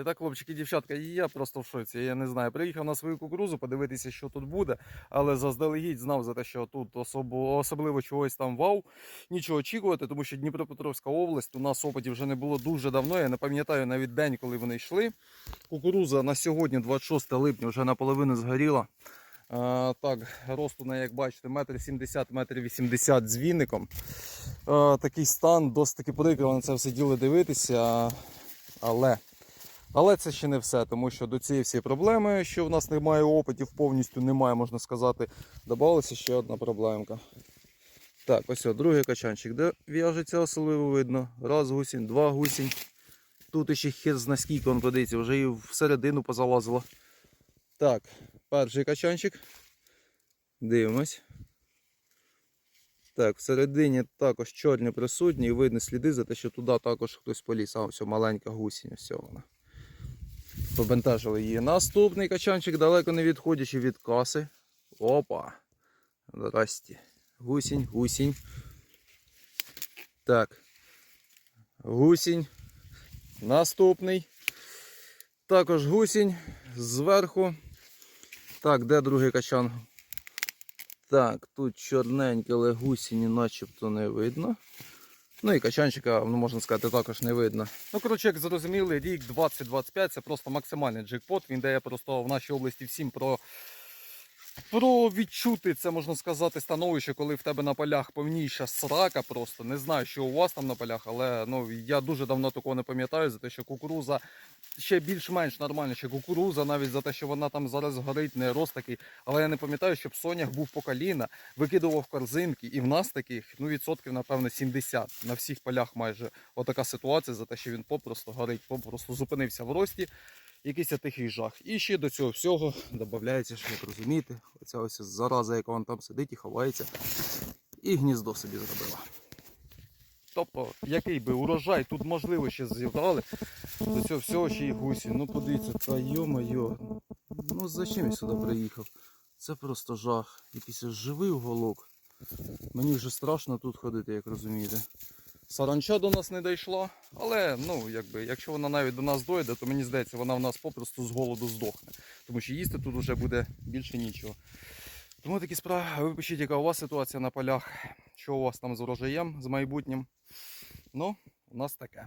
І так, хлопчики, дівчатка, я просто в шоці. Я не знаю. Приїхав на свою кукурузу подивитися, що тут буде, але заздалегідь знав за те, що тут особо, особливо чогось там вау, нічого очікувати, тому що Дніпропетровська область у нас опитів вже не було дуже давно. Я не пам'ятаю навіть день, коли вони йшли. Кукуруза на сьогодні, 26 липня, вже наполовину згоріла. А, так, росту на, як бачите, метр 70, метр 80 з віником. Такий стан, досить таки прикро на це все діло дивитися. Але, але це ще не все, тому що до цієї всієї проблеми, що в нас немає опитів, повністю немає, можна сказати, додалася ще одна проблемка. Так, ось о, другий качанчик, де в'яжеться особливо видно. Раз гусінь, два гусінь. Тут ще хер зна скільки, он подивіться, вже і всередину позалазило. Так, перший качанчик. Дивимось. Так, всередині також чорні присутні і видно сліди за те, що туди також хтось поліз. А ось маленька гусінь, ось вона. Побентежили її. Наступний качанчик, далеко не відходячи від каси. Опа. Здрасті. Гусінь, гусінь. Так. Гусінь. Наступний. Також гусінь зверху. Так, де другий качан? Так, тут чорненьке, але гусіні начебто не видно. Ну і качанчика, ну, можна сказати, також не видно. Ну, коротше, як зрозуміли, рік 2025 це просто максимальний джекпот. Він дає просто в нашій області всім про. Про відчути це можна сказати становище, коли в тебе на полях повніша срака просто. Не знаю, що у вас там на полях, але ну я дуже давно такого не пам'ятаю за те, що кукуруза ще більш-менш нормальна, ще кукуруза, навіть за те, що вона там зараз горить, не рост такий. Але я не пам'ятаю, щоб сонях був по коліна, викидував корзинки, і в нас таких ну відсотків, напевно, 70 на всіх полях майже отака ситуація за те, що він попросту горить, попросту зупинився в рості. Якийсь тихий жах. І ще до цього всього додається, як розумієте, оця ось зараза, яка вон там сидить і ховається, і гніздо собі зробила. Тобто, який би урожай тут можливо ще зібрали, до цього всього ще й гусі. Ну подивіться, та йо-моє. Ну зачем я сюди приїхав? Це просто жах. Якийсь живий уголок. Мені вже страшно тут ходити, як розумієте. Саранча до нас не дійшла, але ну, якби, якщо вона навіть до нас дойде, то мені здається, вона в нас попросту з голоду здохне. Тому що їсти тут вже буде більше нічого. Тому такі справи. Ви пишіть, яка у вас ситуація на полях, що у вас там з врожаєм, з майбутнім. Ну, у нас таке.